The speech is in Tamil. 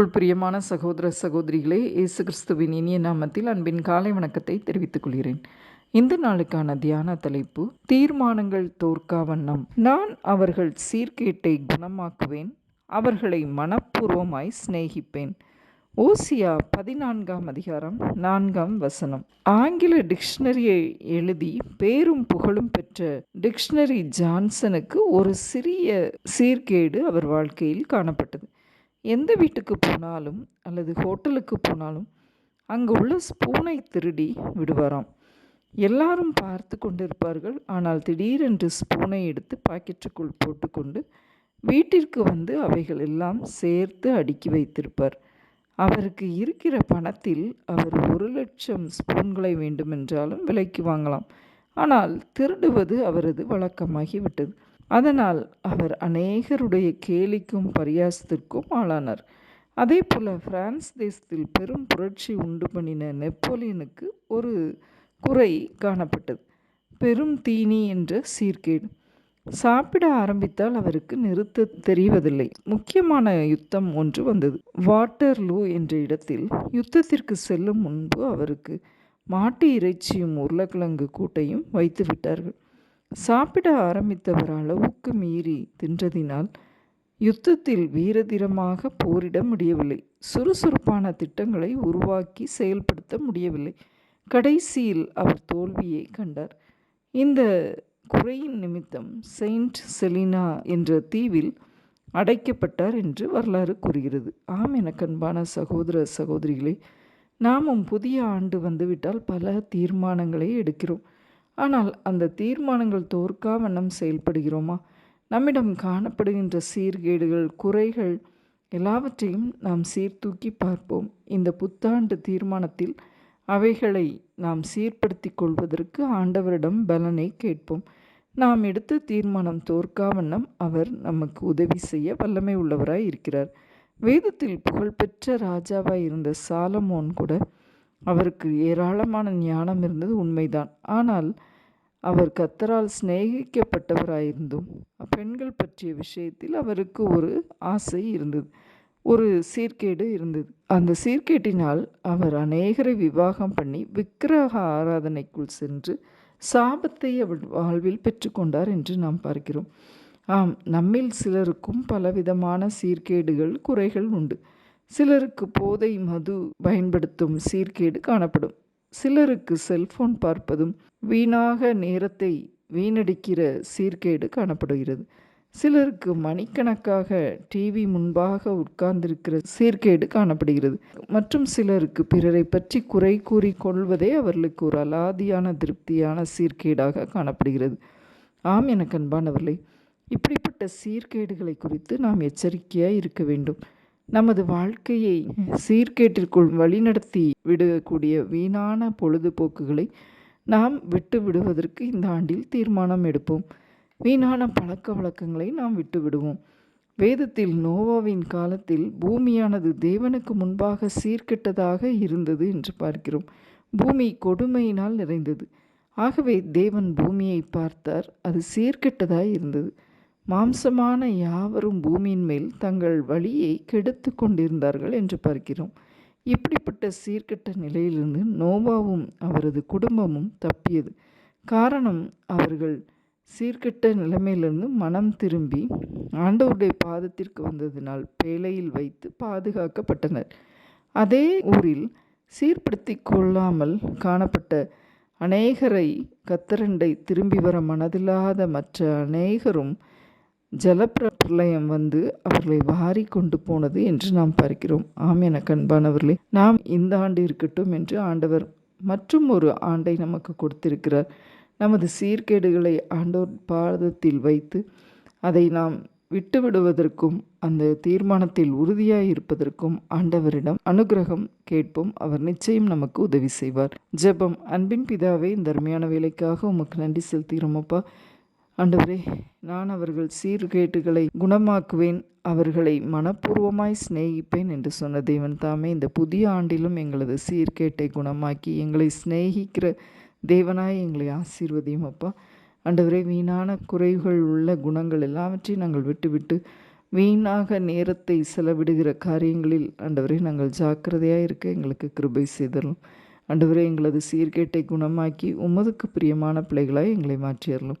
கர்த்தருக்குள் பிரியமான சகோதர சகோதரிகளே இயேசு கிறிஸ்துவின் இனிய நாமத்தில் அன்பின் காலை வணக்கத்தை தெரிவித்துக் கொள்கிறேன். இந்த நாளுக்கான தியான தலைப்பு தீர்மானங்கள் தோற்கா வண்ணம். நான் அவர்கள் சீர்கேட்டை குணமாக்குவேன் அவர்களை மனப்பூர்வமாய் சிநேகிப்பேன். ஓசியா பதினான்காம் அதிகாரம் நான்காம் வசனம். ஆங்கில டிக்ஷனரியை எழுதி பேரும் புகழும் பெற்ற டிக்ஷனரி ஜான்சனுக்கு ஒரு சிறிய சீர்கேடு அவர் வாழ்க்கையில் காணப்பட்டது. எந்த வீட்டுக்கு போனாலும் அல்லது ஹோட்டலுக்கு போனாலும் அங்கு உள்ள ஸ்பூனை திருடி விடுவாராம். எல்லாரும் பார்த்து கொண்டிருப்பார்கள். ஆனால் திடீரென்று ஸ்பூனை எடுத்து பாக்கெட்டுக்குள் போட்டுக்கொண்டு வீட்டிற்கு வந்து அவைகள் எல்லாம் சேர்த்து அடுக்கி வைத்திருப்பார். அவருக்கு இருக்கிற பணத்தில் அவர் ஒரு லட்சம் ஸ்பூன்களை வேண்டுமென்றாலும் விலைக்கு வாங்கலாம். ஆனால் திருடுவது அவரது வழக்கமாகிவிட்டது. அதனால் அவர் அநேகருடைய கேலிக்கும் பரியாசத்திற்கும் ஆளானார். அதே போல் பிரான்ஸ் தேசத்தில் பெரும் புரட்சி உண்டு பண்ணின நெப்போலியனுக்கு ஒரு குறை காணப்பட்டது. பெரும் தீனி என்ற சீர்கேடு. சாப்பிட ஆரம்பித்தால் அவருக்கு நிறுத்த தெரிவதில்லை. முக்கியமான யுத்தம் ஒன்று வந்தது. வாட்டர்லூ என்ற இடத்தில் யுத்தத்திற்கு செல்லும் முன்பு அவருக்கு மாட்டு இறைச்சியும் உருளைக்கிழங்கு கூட்டையும் வைத்து விட்டார்கள் சாப்பிட ஆரம்பித்தவர் அளவுக்கு மீறி தின்றதினால் யுத்தத்தில் வீரதீரமாக போரிட முடியவில்லை. சுறுசுறுப்பான திட்டங்களை உருவாக்கி செயல்படுத்த முடியவில்லை. கடைசியில் அவர் தோல்வியை கண்டார். இந்த குறையின் நிமித்தம் செயின்ட் செலினா என்ற தீவில் அடைக்கப்பட்டார் என்று வரலாறு கூறுகிறது. ஆம் என கண்பான சகோதர சகோதரிகளே நாமும் புதிய ஆண்டு வந்துவிட்டால் பல தீர்மானங்களை எடுக்கிறோம். ஆனால் அந்த தீர்மானங்கள் தோற்கா வண்ணம் செயல்படுகிறோமா? நம்மிடம் காணப்படுகின்ற சீர்கேடுகள் குறைகள் எல்லாவற்றையும் நாம் சீர்தூக்கி பார்ப்போம். இந்த புத்தாண்டு தீர்மானத்தில் அவைகளை நாம் சீர்படுத்தி கொள்வதற்கு ஆண்டவரிடம் பலனை கேட்போம். நாம் எடுத்த தீர்மானம் தோற்காவண்ணம் அவர் நமக்கு உதவி செய்ய வல்லமை உள்ளவராய் இருக்கிறார். வேதத்தில் புகழ்பெற்ற ராஜாவாய் இருந்த சாலமோன் கூட அவருக்கு ஏராளமான ஞானம் இருந்தது உண்மைதான். ஆனால் அவர் கத்தரால் சிநேகிக்கப்பட்டவராயிருந்தும் பெண்கள் பற்றிய விஷயத்தில் அவருக்கு ஒரு ஆசை இருந்தது ஒரு சீர்கேடு இருந்தது. அந்த சீர்கேட்டினால் அவர் அநேகரை விவாகம் பண்ணி விக்கிரக ஆராதனைக்குள் சென்று சாபத்தை அவள் வாழ்வில் பெற்றுக்கொண்டார் என்று நாம் பார்க்கிறோம். ஆம் நம்மில் சிலருக்கும் பலவிதமான சீர்கேடுகள் குறைகள் உண்டு. சிலருக்கு போதை மது பயன்படுத்தும் சீர்கேடு காணப்படும். சிலருக்கு செல்போன் பார்ப்பதும் வீணாக நேரத்தை வீணடிக்கிற சீர்கேடு காணப்படுகிறது. சிலருக்கு மணிக்கணக்காக டிவி முன்பாக உட்கார்ந்திருக்கிற சீர்கேடு காணப்படுகிறது. மற்றும் சிலருக்கு பிறரை பற்றி குறை கூறி கொள்வதே அவர்களுக்கு ஒரு அலாதியான திருப்தியான சீர்கேடாக காணப்படுகிறது. ஆம் எனக்கு அன்பானவர்களே இப்படிப்பட்ட சீர்கேடுகளை குறித்து நாம் எச்சரிக்கையாக இருக்க வேண்டும். நமது வாழ்க்கையை சீர்கேட்டிற்குள் வழிநடத்தி விடக்கூடிய வீணான பொழுதுபோக்குகளை நாம் விட்டு விடுவதற்கு இந்த ஆண்டில் தீர்மானம் எடுப்போம். வீணான பழக்க வழக்கங்களை நாம் விட்டு விடுவோம். வேதத்தில் நோவாவின் காலத்தில் பூமியானது தேவனுக்கு முன்பாக சீர்கெட்டதாக இருந்தது என்று பார்க்கிறோம். பூமி கொடுமையினால் நிறைந்தது. ஆகவே தேவன் பூமியை பார்த்தார். அது சீர்கெட்டதாய் இருந்தது. மாம்சமான யாவரும் பூமியின் மேல் தங்கள் வழியை கெடுத்து கொண்டிருந்தார்கள் என்று பார்க்கிறோம். இப்படிப்பட்ட சீர்கெட்ட நிலையிலிருந்து நோவாவும் அவரது குடும்பமும் தப்பியது. காரணம் அவர்கள் சீர்கெட்ட நிலைமையிலிருந்து மனம் திரும்பி ஆண்டவருடைய பாதத்திற்கு வந்ததினால் பேழையில் வைத்து பாதுகாக்கப்பட்டனர். அதே ஊரில் சீர்படுத்தி கொள்ளாமல் காணப்பட்ட அநேகரை கத்தரண்டை திரும்பி வர மனதில்லாத மற்ற அநேகரும் ஜலப்பிரளயம் வந்து அவர்களை வாரி கொண்டு போனது என்று நாம் பார்க்கிறோம். ஆம் என கண்பானவர்களே நாம் இந்த ஆண்டு இருக்கட்டும் என்று ஆண்டவர் மற்றும் ஒரு ஆண்டை நமக்கு கொடுத்திருக்கிறார். நமது சீர்கேடுகளை ஆண்டோர் பாதத்தில் வைத்து அதை நாம் விட்டுவிடுவதற்கும் அந்த தீர்மானத்தில் உறுதியாய் இருப்பதற்கும் ஆண்டவரிடம் அனுகிரகம் கேட்போம். அவர் நிச்சயம் நமக்கு உதவி செய்வார். ஜெபம். அன்பின் பிதாவே இந்த அருமையான வேலைக்காக உமக்கு நன்றி செலுத்துகிறோமப்பா ஆண்டவரே நான் அவர்கள் சீர்கேட்டுகளை குணமாக்குவேன் அவர்களை மனப்பூர்வமாய் சிநேகிப்பேன் என்று சொன்ன தேவன் தாமே இந்த புதிய ஆண்டிலும் எங்களது சீர்கேட்டை குணமாக்கி எங்களை சிநேகிக்கிற தேவனாய் எங்களை ஆசீர்வதியும் அப்பா. ஆண்டவரே வீணான குறைகள் உள்ள குணங்கள் எல்லாவற்றையும் நாங்கள் விட்டுவிட்டு வீணாக நேரத்தை செலவிடுகிற காரியங்களில் ஆண்டவரே நாங்கள் ஜாக்கிரதையாக இருக்க எங்களுக்கு கிருபை செய்தரும் ஆண்டவரே எங்களது சீர்கேட்டை குணமாக்கி உமதுக்கு பிரியமான பிள்ளைகளாய் எங்களை மாற்றிடலாம்